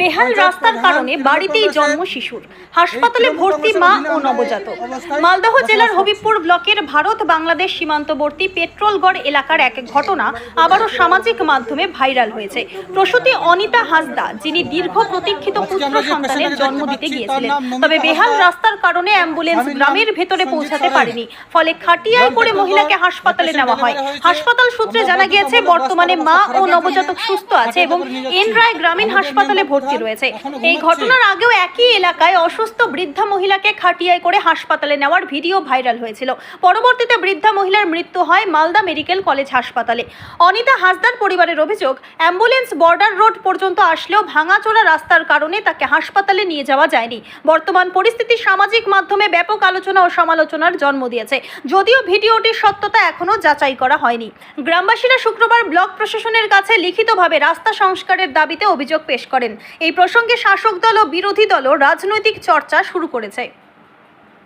বেহাল রাস্তার কারণে বাড়িতেই জন্ম শিশুর। হাসপাতালে ভর্তি মা ও নবজাতক। মালদহ জেলার। হবিবপুর ব্লকের ভারত বাংলাদেশ সীমান্তবর্তী পেট্রোলগড় এলাকার এক ঘটনা আবারও সামাজিক মাধ্যমে ভাইরাল হয়েছে। প্রসূতি অনিতা হাসদা যিনি দীর্ঘ প্রতীক্ষিত পুত্র সন্তানের জন্ম দিতে গিয়েছিলেন। তবে বেহাল রাস্তার কারণে অ্যাম্বুলেন্স গ্রামের ভেতরে পৌঁছাতে পারেনি। ফলে খাটিয়ায় করে মহিলাকে হাসপাতালে নেওয়া হয়। হাসপাতাল সূত্রে জানা গিয়েছে বর্তমানে মা ও নবজাতক সুস্থ আছে এবং হাসপাতালে নিয়ে যাচ্ছি। এন রায় গ্রামীণ আমাদের হাসপাতালে ভর্তি রয়েছে। এই ঘটনার আগেও একই এলাকায় অসুস্থ বৃদ্ধা মহিলাকে খাটিয়ায় করে হাসপাতালে নেওয়ার ভিডিও ভাইরাল হয়েছিল। পরবর্তীতে বৃদ্ধা মহিলার মৃত্যু হয় মালদা মেডিকেল কলেজ হাসপাতালে। অনিতা হাসদার পরিবারের অভিযোগ অ্যাম্বুলেন্স বর্ডার রোড পর্যন্ত আসলেও ভাঙাচোরা রাস্তার কারণে তাকে হাসপাতালে নিয়ে যাওয়া যায়নি। বর্তমান পরিস্থিতি সামাজিক মাধ্যমে ব্যাপক আলোচনা ও সমালোচনার জন্ম দিয়েছে। যদিও ভিডিওটির সত্যতা এখনও যাচাই করা হয়নি। গ্রামবাসীরা শুক্রবার ব্লক প্রশাসনের কাছে লিখিতভাবে রাস্তা সংস্কারের দাবিতে অভিযোগ পেশ করেন। এই প্রসঙ্গে শাসক দল ও বিরোধী দলও রাজনৈতিক চর্চা শুরু করেছে।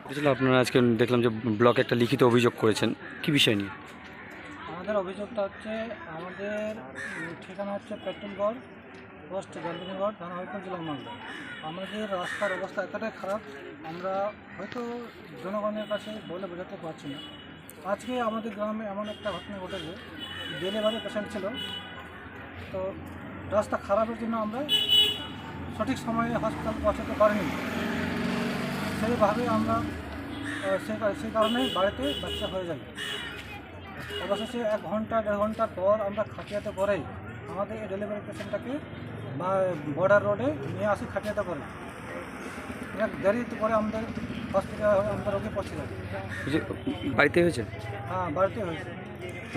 বুঝলো আপনারা আজকে দেখলাম যে ব্লকে একটা লিখিত অভিযোগ করেছেন। কি বিষয় নিয়ে? আমাদের অভিযোগটা হচ্ছে আমাদের ঠিকানা হচ্ছে পেট্রোলগড় পোস্ট জলদিনগড় থানা হরিপুর জেলা মালদা। আমাদের রাস্তার অবস্থা এতটাই খারাপ আমরা হয়তো জনগণের কাছে বলে বোঝাতে পারছি না। আজকে আমাদের গ্রামে এমন একটা ঘটনা ঘটেছে ডেলিভারি পেশেন্ট ছিল। তো রাস্তা খারাপের জন্য আমরা সঠিক সময়ে হসপিটাল পৌঁছাতে পারিনি। সেইভাবে আমরা সেই কারণে বাড়িতে বাচ্চা হয়ে যায়। অবশেষে এক ঘণ্টা, দেড় ঘণ্টা পর আমরা খাটিয়াতে করে আমাদের এই ডেলিভারি পেশেন্টটাকে বা বর্ডার রোডে নিয়ে আসি খাটিয়াতে করে দেরিতে করে আমাদের হসপিটাল আমরা রোগী পৌঁছে যাই যে বাড়িতে হয়েছে? হ্যাঁ বাড়িতে হয়েছে।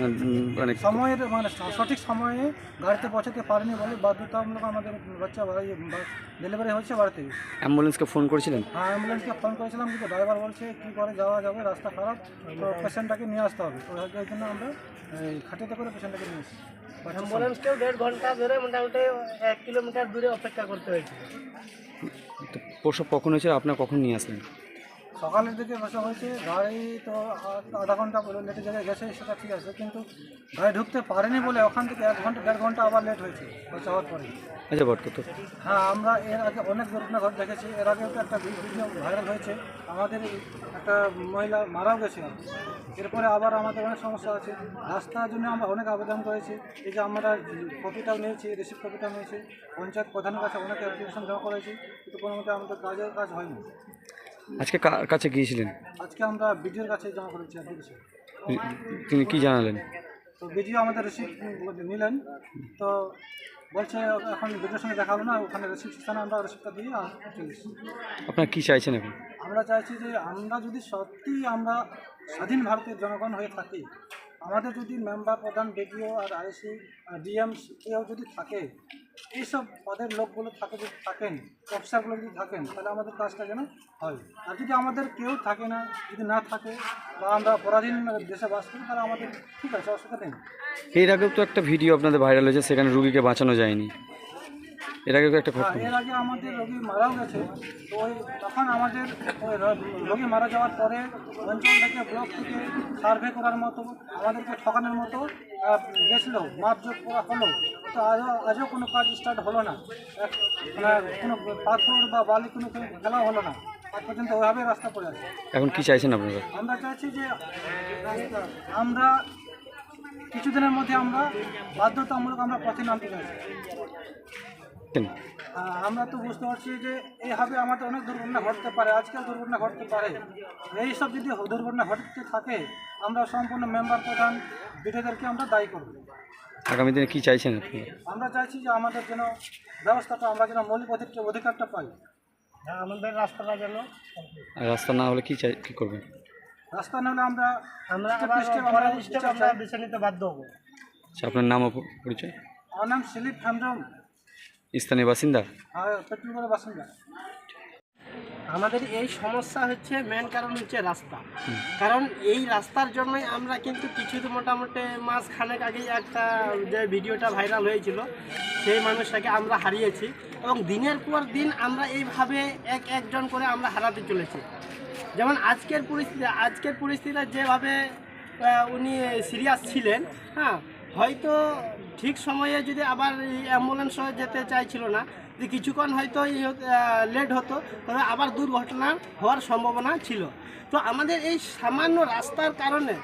উম, মানে সময়ের মানে সঠিক সময়ে গাড়িতে পৌঁছাতে পারেনি বলে বাধ্যতামূলক আমাদের বাচ্চা ডেলিভারি হচ্ছে বাড়িতে। অ্যাম্বুলেন্সকে ফোন করেছিলেন? হ্যাঁ অ্যাম্বুলেন্সকে ফোন করেছিলাম কিন্তু ড্রাইভার বলছে কী করে যাওয়া যাবে? রাস্তা খারাপ তো পেশেন্টটাকে নিয়ে আসতে হবে। তো ওই জন্য আমরা এই, খাটিয়াতে করে পেশেন্টটাকে নিয়ে এসেছি। অ্যাম্বুলেন্সকেও দেড় ঘণ্টা ধরে মোটামুটি এক কিলোমিটার দূরে অপেক্ষা করতে হয়েছিল। তো প্রসব কখন হয়েছে? আপনার কখন নিয়ে আসলেন? সকালের দিকে বসা হয়েছে। গাড়ি তো আধা ঘণ্টা লেটে জায়গায় গেছে সেটা ঠিক আছে কিন্তু গাড়ি ঢুকতে পারেনি বলে ওখান থেকে এক ঘণ্টা দেড় ঘণ্টা আবার লেট হয়েছে পৌঁছে যাওয়ার পরে। আচ্ছা বট কত হ্যাঁ আমরা এর আগে অনেক দুর্ঘটনা ঘট দেখেছি। এর আগেও তো একটা ভিডিও ভাইরাল হয়েছে। আমাদের একটা মহিলা মারাও গেছে। এরপরে আবার আমাদের অনেক সমস্যা আছে। রাস্তার জন্য আমরা অনেক আবেদন করেছি। এই যে আমরা কপিটাও নিয়েছি রিসিপ্ট কপিটাও নিয়েছি। পঞ্চায়েত প্রধানের কাছে অনেক অ্যাপ্লিকেশন জমা করেছি কিন্তু কোনো মতে আমাদের কাজের কাজ হয়নি। আজকে কার কাছে গিয়েছিলেন? আজকে আমরা বিডিওর কাছে জমা করেছি তিনি কি জানালেন? তো বিডিও আমাদের রিসিপ্ট নিলেন। তো বলছে এখন বিডিওর সঙ্গে দেখা হলো না ওখানে রিসিপ্ট স্থানে আমরা রিসিপ্টটা দিয়ে আর চলে এসেছি। আপনারা কি চাইছেন এখন? আমরা চাইছি যে আমরা যদি সত্যি আমরা স্বাধীন ভারতের জনগণ হয়ে থাকি আমাদের যদি মেম্বার প্রধান বিডিও আর আইসি ডিএম কেউ যদি থাকে এইসব পদের লোকগুলো থাকে যদি থাকেন অফিসারগুলো যদি থাকেন তাহলে আমাদের কাজটা যেন হয়। আর যদি আমাদের কেউ থাকে না যদি না থাকে বা আমরা পরাধীন দেশে বাস করি তাহলে আমাদের ঠিক আছে অসুবিধা নেই। এর আগেও তো একটা ভিডিও আপনাদের ভাইরাল হয়েছে সেখানে রুগীকে বাঁচানো যায়নি। এর আগেও একটা হ্যাঁ, ঘটনা। এর আগে আমাদের রোগী মারাও গেছে। তো ওই তখন আমাদের ওই রোগী মারা যাওয়ার পরে অঞ্চল থেকে ব্লক থেকে সার্ভে করার মতো আমাদেরকে ঠকানোর মতো গেছিল মাপজোক করা হলো। তো আজও আজও কোনো কাজ স্টার্ট হলো না। মানে কোনো পাথর বা বালি কোনো কোনো খেলা হলো না। আজ পর্যন্ত ওইভাবে রাস্তা পড়ে আছে। এখন কি চাইছেন আপনারা? আমরা চাইছি যে আমরা কিছুদিনের মধ্যে আমরা বাধ্যতামূলক আমরা পথে নামতে চাইছি। আমরা তো বুঝতে পারছি যে এইভাবে আমাদের অনেক দুর্ঘটনা ঘটতে পারে আজকাল দুর্ঘটনা ঘটতে পারে। এই সব যদি দুর্ঘটনা ঘটতে থাকে আমরা সম্পূর্ণ মেম্বার প্রধান বিধেদেরকে আমরা দায়ী করব। আগামী দিনে কি চাইছেন আপনারা আমরা চাইছি যে আমাদের যেন ব্যবস্থাটা আমরা যেন মৌলিক অধিকার অধিকারটা পাই। হ্যাঁ, আমাদের রাস্তাটা যেন রাস্তা না হলে কি চাই কি করবেন? রাস্তা না হলে আমরা আমরা আমরা। বেছে নিতে বাধ্য হব। আচ্ছা আপনার নাম পরিচয়? আমার নাম সিলিপ হেমব্রম স্থানীয় বাসিন্দা? আর পেট্রোলের বাসিন্দা। আমাদের এই সমস্যা হচ্ছে মেন কারণ হচ্ছে রাস্তা। কারণ এই রাস্তার জন্যই আমরা কিন্তু কিছু তো মোটামুটি মাস খানেক আগেই একটা যে ভিডিওটা ভাইরাল হয়েছিল সেই মানুষটাকে আমরা হারিয়েছি এবং দিনের পর দিন আমরা এইভাবে এক একজন করে আমরা হারাতে চলেছি। যেমন আজকের পরিস্থিতি আজকের পরিস্থিতিতে যেভাবে উনি সিরিয়াস ছিলেন হ্যাঁ হয়তো ঠিক সময়ে যদি আবার অ্যাম্বুলেন্স যেতে চাইছিল না যে কিছুক্ষণ হয়তো লেট হতো তবে আবার দুর্ঘটনা হওয়ার সম্ভাবনা ছিল। তো আমাদের এই সামান্য রাস্তার কারণে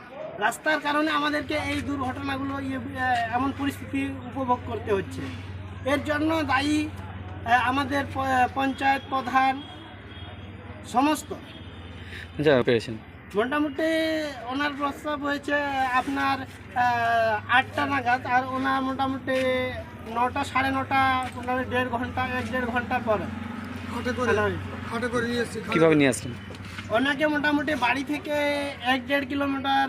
রাস্তার কারণে আমাদেরকে এই দুর্ঘটনাগুলো ইয়ে, এমন পরিস্থিতি উপভোগ করতে হচ্ছে। এর জন্য দায়ী আমাদের পঞ্চায়েত প্রধান সমস্ত। পেয়েছেন। মোটামুটি ওনার প্রস্তাব হয়েছে আপনার আটটা নাগাদ আর ওনার মোটামুটি নটা সাড়ে নটা মোটামুটি দেড় ঘণ্টা এক দেড় ঘণ্টা পরে আনা হয়েছে। কীভাবে নিয়ে আসলেন? ওনাকে মোটামুটি বাড়ি থেকে এক দেড় কিলোমিটার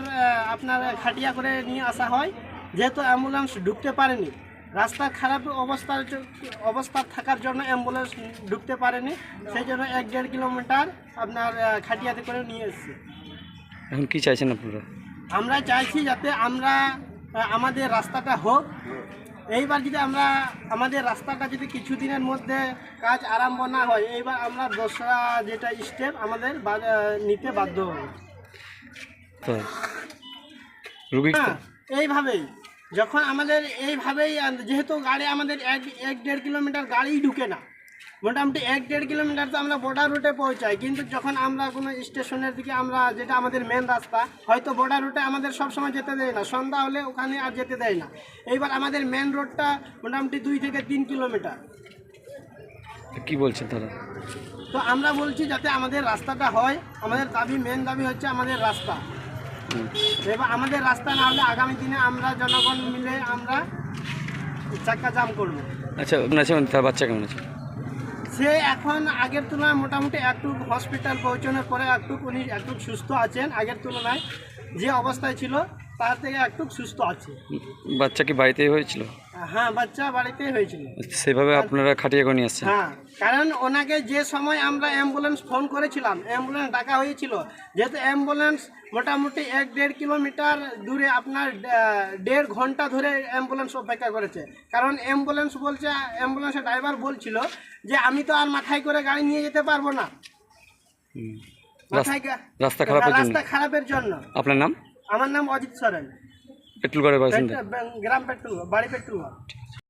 আপনার খাটিয়া করে নিয়ে আসা হয়। যেহেতু অ্যাম্বুলেন্স ঢুকতে পারেনি রাস্তার খারাপ অবস্থার অবস্থা থাকার জন্য অ্যাম্বুলেন্স ঢুকতে পারেনি সেই জন্য এক দেড় কিলোমিটার আপনার খাটিয়াতে করে নিয়ে এসেছে। এখন কি চাইছেন আপনারা? আমরা চাইছি যাতে আমরা আমাদের রাস্তাটা হোক এইবার যদি আমরা আমাদের রাস্তাটা যদি কিছুদিনের মধ্যে কাজ আরম্ভ না হয় এইবার আমরা দোসরা যেটা স্টেপ আমাদের নিতে বাধ্য হব। হ্যাঁ এইভাবেই। যখন আমাদের এইভাবেই যেহেতু গাড়ি আমাদের এক এক দেড় কিলোমিটার গাড়িই ঢুকে না মোটামুটি এক দেড় কিলোমিটার তো আমরা বর্ডার রুটে পৌঁছাই। কিন্তু যখন আমরা কোনো স্টেশনের দিকে আমরা যেটা আমাদের মেন রাস্তা হয়তো বর্ডার রুটে আমাদের সব সময় যেতে দেয় না। সন্ধ্যা হলে ওখানে আর যেতে দেয় না। এইবার আমাদের মেন রোডটা মোটামুটি দুই থেকে তিন কিলোমিটার। কি বলছেন তারা? তো আমরা বলছি যাতে আমাদের রাস্তাটা হয় আমাদের দাবি মেন দাবি হচ্ছে আমাদের রাস্তা। এবার আমাদের রাস্তা না হলে আগামী দিনে আমরা জনগণ মিলে আমরা চাক্কা জাম করব। আচ্ছা বাচ্চা কেমন আছে? সে এখন আগের তুলনায় মোটামুটি একটু হসপিটাল পৌঁছানোর পরে একটু উনি একটু সুস্থ আছেন, আগের তুলনায় যে অবস্থায় ছিল তার থেকে একটু সুস্থ আছে। বাচ্চা কি বাড়িতেই হয়েছিল? হ্যাঁ বাচ্চা বাড়িতেই হয়েছিল। সেভাবে আপনারা খাটিয়ে করে নিয়ে আসছেন? হ্যাঁ কারণ ওনাকে যে সময় আমরা অ্যাম্বুলেন্স ফোন করেছিলাম অ্যাম্বুলেন্স ডাকা হয়েছিল যেহেতু অ্যাম্বুলেন্স মোটামুটি এক দেড় কিলোমিটার দূরে আপনার দেড় ঘণ্টা ধরে অ্যাম্বুলেন্স অপেক্ষা করেছে। কারণ অ্যাম্বুলেন্স বলছে অ্যাম্বুলেন্সের ড্রাইভার বলছিল যে আমি তো আর মাথায় করে গাড়ি নিয়ে যেতে পারব না। রাস্তা খারাপের জন্য। আপনার নাম? আমার নাম অজিত সরেন। পেট্রোল গাড়ির বাসিন্দা গ্রাম পেট্রোল বাড়ি পেট্রোল।